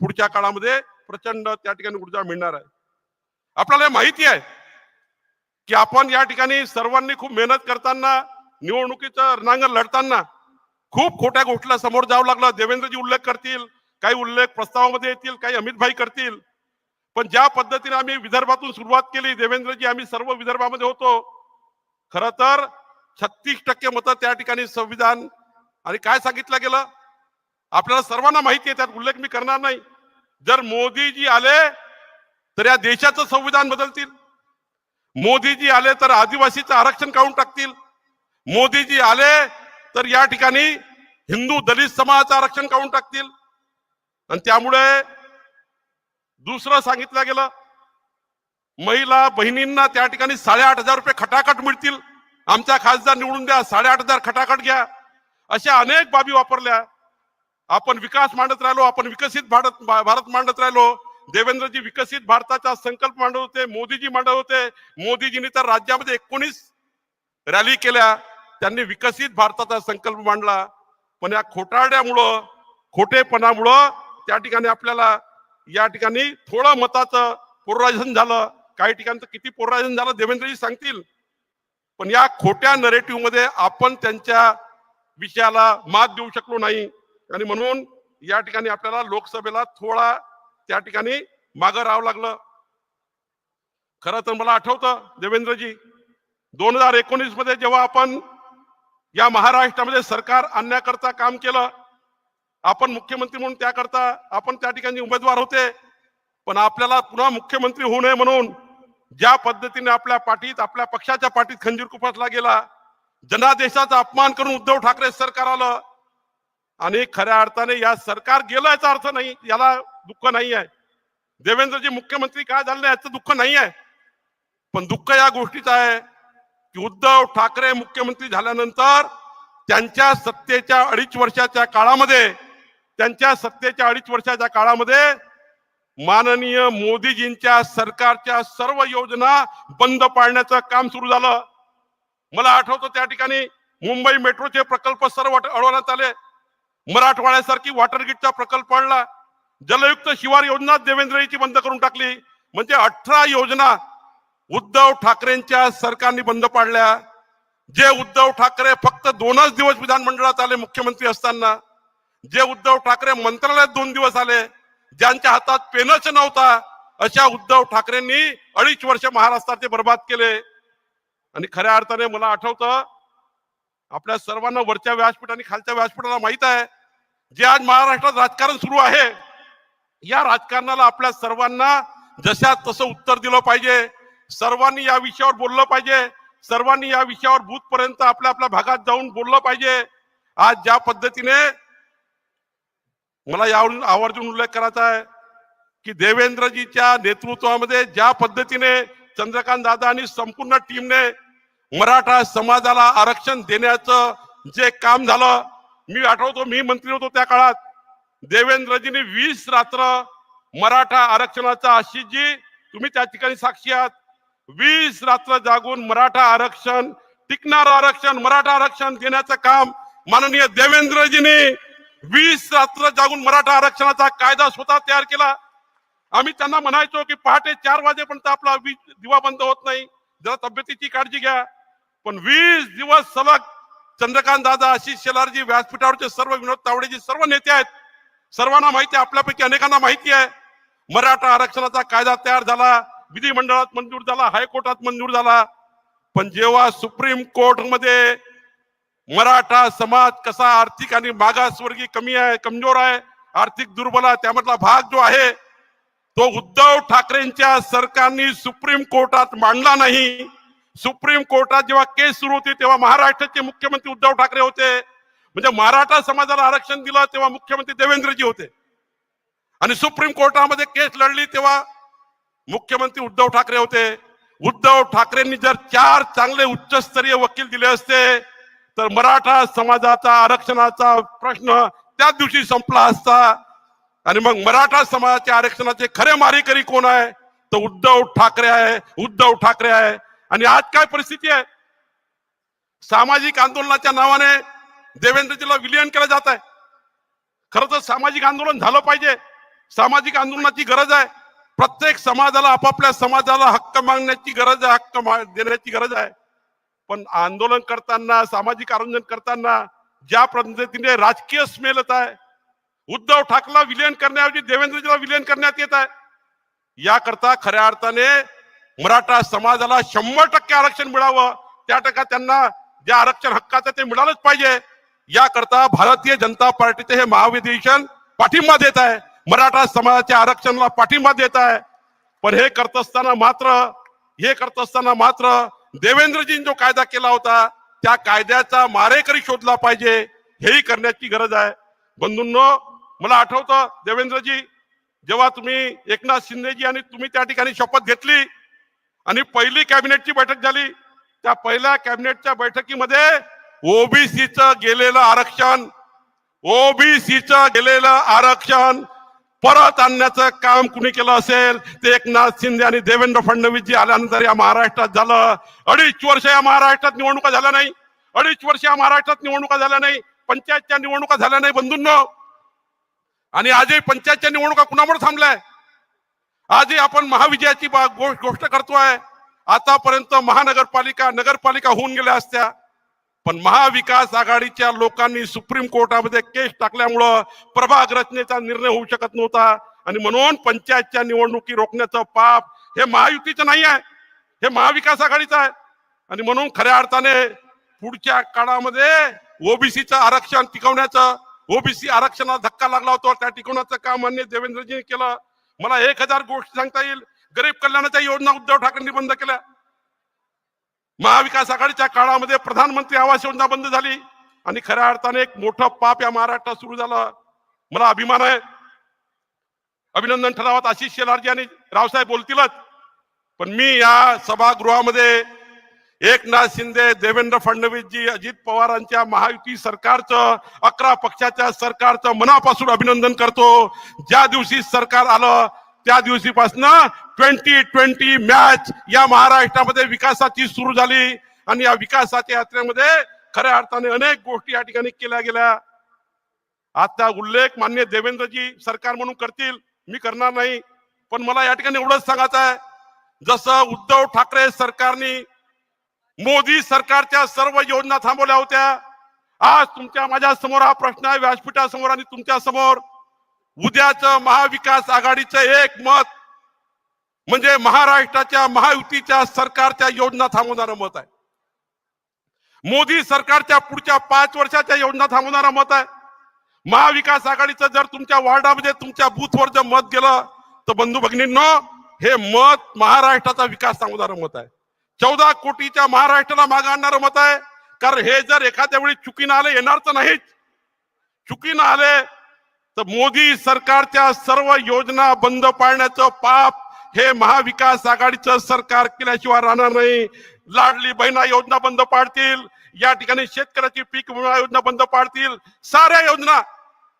पुढच्या काळामध्ये प्रचंड त्या ठिकाणी ऊर्जा मिळणार आहे. आपल्याला हे माहिती आहे की आपण या ठिकाणी सर्वांनी खूप मेहनत करताना निवडणुकीचं रणांगण लढताना खूप खोट्या गोष्टीला समोर जावं लागलं. देवेंद्रजी उल्लेख करतील काही उल्लेख प्रस्तावामध्ये येतील काही अमितभाई करतील. पण ज्या पद्धतीने आम्ही विदर्भातून सुरुवात केली देवेंद्रजी आम्ही सर्व विदर्भामध्ये होतो खर तर छत्तीस टक्के मतं त्या ठिकाणी संविधान आणि काय सांगितलं गेलं? आपल्याला सर्वांना माहिती आहे त्यात उल्लेख मी करणार नाही. जर मोदीजी आले तर या देशाचं संविधान बदलतील. मोदीजी आले तर आदिवासीचं आरक्षण काढून टाकतील. मोदीजी आले तर या ठिकाणी हिंदू दलित समाजाचं आरक्षण काढून टाकतील. आणि त्यामुळे दुसरं सांगितलं गेलं महिला बहिणींना त्या ठिकाणी साडेआठ हजार रुपये खटाखट मिळतील. आमच्या खासदार निवडून द्या साडेआठ हजार खटाखट घ्या. अशा अनेक बाबी वापरल्या. आपण विकास मांडत राहिलो आपण विकसित भारत भारत मांडत राहिलो. देवेंद्रजी विकसित भारताचा संकल्प मांडत होते मोदीजी मांडत होते. मोदीजींनी तर राज्यामध्ये एकोणीस रॅली केल्या. त्यांनी विकसित भारताचा संकल्प मांडला. पण या खोटारड्यामुळं खोटेपणामुळं त्या ठिकाणी आपल्याला या ठिकाणी थोडं मताचं पोराजन झालं. काही ठिकाणचं तर किती पोराजन झालं देवेंद्रजी सांगतील. पण या खोट्या नरेटिव्हमध्ये आपण त्यांच्या विषयाला मात देऊ शकलो नाही. आणि म्हणून या ठिकाणी आपल्याला लोकसभेला थोडा त्या ठिकाणी मागं राहावं लागलं. खरं तर मला आठवतं देवेंद्रजी दोन हजार एकोणीसमध्ये जेव्हा आपण या महाराष्ट्रामध्ये सरकार आणण्याकरता काम केलं आपण मुख्यमंत्री म्हणून त्याकरता आपण त्या ठिकाणी उमेदवार होते पण आपल्याला पुन्हा मुख्यमंत्री होऊ नये म्हणून ज्या पद्धतीने आपल्या पाठीत आपल्या पक्षाच्या पाठीत खंजीर कुपसला गेला जनादेशाचा अपमान करून उद्धव ठाकरे सरकार आलं आणि खऱ्या अर्थाने या सरकार गेलं याचा अर्थ नाही याला दुःख नाही आहे. देवेंद्रजी मुख्यमंत्री काय झाले याचं दुःख नाही आहे. पण दुःख या गोष्टीचं आहे की उद्धव ठाकरे मुख्यमंत्री झाल्यानंतर त्यांच्या सत्तेच्या अडीच वर्षाच्या काळामध्ये त्यांच्या सत्तेच्या अडीच वर्षाच्या काळामध्ये माननीय मोदीजींच्या सरकारच्या सर्व योजना बंद पाडण्याचं काम सुरू झालं. मला आठवतं त्या ठिकाणी मुंबई मेट्रोचे प्रकल्प सर्व अडवण्यात आले. मराठवाड्यासारखी वॉटर गिटचा प्रकल्प आणला. जलयुक्त शिवार योजना देवेंद्रजीची बंद करून टाकली. म्हणजे अठरा योजना उद्धव ठाकरेंच्या सरकारने बंद पाडल्या. जे उद्धव ठाकरे फक्त दोनच दिवस विधानमंडळात आले मुख्यमंत्री असताना. जे उद्धव ठाकरे मंत्रालयात दोन दिवस आले ज्यांच्या हातात पेनच नव्हता अशा उद्धव ठाकरेंनी अडीच वर्ष महाराष्ट्राचे बर्बाद केले. आणि खऱ्या अर्थाने मला आठवतं आपल्या सर्वांना वरच्या व्यासपीठ आणि खालच्या व्यासपीठाला माहीत आहे जे आज महाराष्ट्रात राजकारण सुरू आहे या राजकारणाला आपल्या सर्वांना जशा तसं उत्तर दिलं पाहिजे सर्वांनी या विषयावर बोललं पाहिजे सर्वांनी या विषयावर बूथपर्यंत आपल्या आपल्या भागात जाऊन बोललं पाहिजे. आज ज्या पद्धतीने मला यावरून आवर्जून उल्लेख करायचा आहे की देवेंद्रजीच्या नेतृत्वामध्ये ज्या पद्धतीने चंद्रकांत दादा आणि संपूर्ण टीमने मराठा समाजाला आरक्षण देण्याचं जे काम झालं मी आठवतो मी मंत्री होतो त्या काळात. देवेंद्रजीने वीस रात्र मराठा आरक्षणाचा आशिषजी तुम्ही त्या ठिकाणी साक्षी आहात. वीस रात्र जागून मराठा आरक्षण टिकणार आरक्षण मराठा आरक्षण देण्याचं काम माननीय देवेंद्रजींनी वीस रात्र जागून मराठा आरक्षणाचा कायदा स्वतः तयार केला. आम्ही त्यांना म्हणायचो की पहाटे चार वाजेपर्यंत आपला वीज दिवा बंद होत नाही. जरा तब्येतीची काळजी घ्या. पण वीस दिवस सलग चंद्रकांत दादा आशिष शेलारजी व्यासपीठावरचे सर्व विनोद तावडेजी सर्व नेते आहेत. सर्वांना माहिती आहे आपल्यापैकी अनेकांना माहिती आहे. मराठा आरक्षणाचा कायदा तयार झाला विधिमंडळात मंजूर झाला हायकोर्टात मंजूर झाला. पण जेव्हा सुप्रीम कोर्टमध्ये मराठा समाज कसा आर्थिक आणि मागासवर्गीय कमी आहे कमजोर आहे आर्थिक दुर्बल आहे त्यामधला भाग जो आहे तो उद्धव ठाकरेंच्या सरकारने सुप्रीम कोर्टात मांडला नाही. सुप्रीम कोर्टात जेव्हा केस सुरू होती तेव्हा महाराष्ट्राचे मुख्यमंत्री उद्धव ठाकरे होते. म्हणजे मराठा समाजाला आरक्षण दिलं तेव्हा मुख्यमंत्री देवेंद्रजी होते. आणि सुप्रीम कोर्टामध्ये केस लढली तेव्हा मुख्यमंत्री उद्धव ठाकरे होते. उद्धव ठाकरेंनी जर चार चांगले उच्चस्तरीय वकील दिले असते तर मराठा समाजाचा आरक्षणाचा प्रश्न त्याच दिवशी संपला असता. आणि मग मराठा समाजाच्या आरक्षणाचे खरे मारेकरी कोण आहे? तर उद्धव ठाकरे आहे. उद्धव ठाकरे आहे. आणि आज काय परिस्थिती आहे? सामाजिक आंदोलनाच्या नावाने देवेंद्रजीला विलीन केलं जात आहे. खरं तर सामाजिक आंदोलन झालं पाहिजे. सामाजिक आंदोलनाची गरज आहे. प्रत्येक समाजाला आपापल्या समाजाला हक्क मागण्याची गरज आहे हक्क देण्याची गरज आहे. पण आंदोलन करताना सामाजिक आंदोलन करताना ज्या पद्धतीने राजकीय स्मेल येत आहे उद्धव ठाकरेला विलीन करण्याऐवजी देवेंद्रजीला विलीन करण्यात येत आहे. याकरता खऱ्या अर्थाने मराठा समाजाला शंभर टक्के आरक्षण मिळावं त्या टक्का त्यांना जे आरक्षण हक्काचं ते मिळालंच पाहिजे. याकरता भारतीय जनता पार्टीचे हे महाविधिवेशन पाठिंबा देत आहे. मराठा समाजाच्या आरक्षणाला पाठिंबा देत आहे. पण हे करत असताना मात्र हे करत असताना मात्र देवेंद्रजींनी जो कायदा केला होता त्या कायद्याचा मारेकरी शोधला पाहिजे हेही करण्याची गरज आहे. बंधूंनो मला आठवतं देवेंद्रजी जेव्हा तुम्ही एकनाथ शिंदेजी आणि तुम्ही त्या ठिकाणी शपथ घेतली आणि पहिली कॅबिनेटची बैठक झाली. त्या पहिल्या कॅबिनेटच्या बैठकीमध्ये ओबीसीचं गेलेलं आरक्षण ओबीसीचं गेलेलं आरक्षण परत आणण्याचं काम कुणी केलं असेल ते एकनाथ शिंदे आणि देवेंद्र फडणवीस जी आल्यानंतर या महाराष्ट्रात झालं. अडीच वर्ष या महाराष्ट्रात निवडणुका झाल्या नाही. अडीच वर्ष या महाराष्ट्रात निवडणुका झाल्या नाही. पंचायतच्या निवडणुका झाल्या नाही बंधूंनो. आणि आजही पंचायतच्या निवडणुका कुणामुळे थांबलाय? आजही आपण महाविजयाची बा- गोष्ट करतोय. आतापर्यंत महानगरपालिका नगरपालिका होऊन गेल्या असत्या. पण महाविकास आघाडीच्या लोकांनी सुप्रीम कोर्टामध्ये केस टाकल्यामुळं प्रभाग रचनेचा निर्णय होऊ शकत नव्हता. आणि म्हणून पंचायतच्या निवडणुकी रोखण्याचं पाप हे महायुतीचं नाही आहे. हे महाविकास आघाडीचं आहे. आणि म्हणून खऱ्या अर्थाने पुढच्या काळामध्ये ओबीसीचं आरक्षण टिकवण्याचं ओबीसी आरक्षणाला धक्का लागला होता त्या टिकवण्याचं काम मान्य देवेंद्रजीने केलं. मला एक हजार गोष्टी सांगता येईल. गरीब कल्याणाच्या योजना उद्धव ठाकरेंनी बंद केल्या. महाविकास आघाडीच्या काळामध्ये प्रधानमंत्री आवास योजना बंद झाली. आणि खऱ्या अर्थाने एक मोठं पाप या महाराष्ट्रात सुरू झालं. मला अभिमान आहे. अभिनंदन ठरावात आशिष शेलारजी आणि रावसाहेब बोलतीलच. पण मी या सभागृहामध्ये एकनाथ शिंदे देवेंद्र फडणवीसजी अजित पवारांच्या महायुती सरकारचं अकरा पक्षाच्या सरकारचं मनापासून अभिनंदन करतो. ज्या दिवशी सरकार आलं त्या दिवशीपासनं ट्वेंटी ट्वेंटी मॅच या महाराष्ट्रामध्ये विकासाची सुरू झाली. आणि या विकासाच्या यात्रेमध्ये खऱ्या अर्थाने अनेक गोष्टी या ठिकाणी केल्या गेल्या. आता उल्लेख मान्य देवेंद्रजी सरकार म्हणून करतील मी करणार नाही. पण मला या ठिकाणी एवढंच सांगायचं आहे. जसं उद्धव ठाकरे सरकारने मोदी सरकारच्या सर्व योजना थांबवल्या होत्या. आज तुमच्या माझ्यासमोर हा प्रश्न आहे व्यासपीठासमोर आणि तुमच्यासमोर. उद्याच महाविकास आघाडीचं एक मत म्हणजे महाराष्ट्राच्या महायुतीच्या सरकारच्या योजना थांबवणारं मत आहे. मोदी सरकारच्या पुढच्या पाच वर्षाच्या योजना थांबवणारं मत आहे. महाविकास आघाडीचं जर तुमच्या वॉर्डामध्ये तुमच्या बूथवर जर मत गेलं तर बंधू भगिनींनो हे मत महाराष्ट्राचा विकास थांबवणारं मत आहे. चौदा कोटीच्या महाराष्ट्राला मागे आणणारं मत आहे. कारण हे जर एखाद्या वेळी चुकीनं आले येणार तर नाहीच. चुकीनं आले तर मोदी सरकारच्या सर्व योजना बंद पाडण्याचं पाप हे महाविकास आघाडीचं सरकार केल्याशिवाय राहणार नाही. लाडली बहिणा योजना बंद पाडतील. या ठिकाणी शेतकऱ्याची पीक विमा योजना बंद पाडतील. साऱ्या योजना.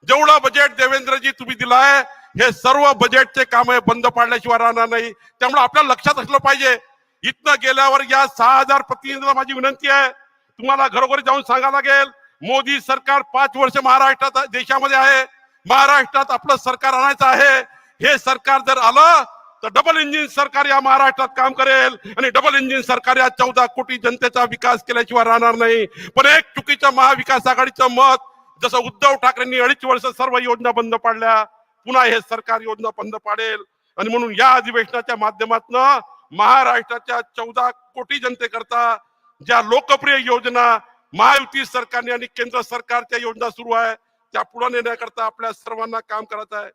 जेवढं बजेट देवेंद्रजी तुम्ही दिलाय हे सर्व बजेटचे काम बंद पाडल्याशिवाय राहणार नाही. त्यामुळे आपल्या लक्षात असलं पाहिजे. इथनं गेल्यावर या सहा हजार प्रतिनिधींना माझी विनंती आहे. तुम्हाला घरोघरी जाऊन सांगायला लागेल मोदी सरकार पाच वर्ष महाराष्ट्रात देशामध्ये आहे. महाराष्ट्रात आपलं सरकार आणायचं आहे. हे सरकार जर आलं तर डबल इंजिन सरकार या महाराष्ट्रात काम करेल. आणि डबल इंजिन सरकार या चौदा कोटी जनतेचा विकास केल्याशिवाय राहणार नाही. पण एक चुकीच्या महाविकास आघाडीचं मत जसं उद्धव ठाकरेंनी अडीच वर्ष सर्व योजना बंद पाडल्या पुन्हा हे सरकार योजना बंद पाडेल. आणि म्हणून या अधिवेशनाच्या माध्यमातून महाराष्ट्राच्या चौदा कोटी जनतेकरता ज्या लोकप्रिय योजना महायुती सरकारने आणि केंद्र सरकारच्या योजना सुरू आहे त्या पुढे नेण्याकरता आपल्या सर्वांना काम करायचं आहे.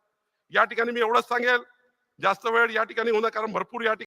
या ठिकाणी मी एवढंच सांगेल. जास्त वेळ या ठिकाणी होणार कारण भरपूर या ठिकाणी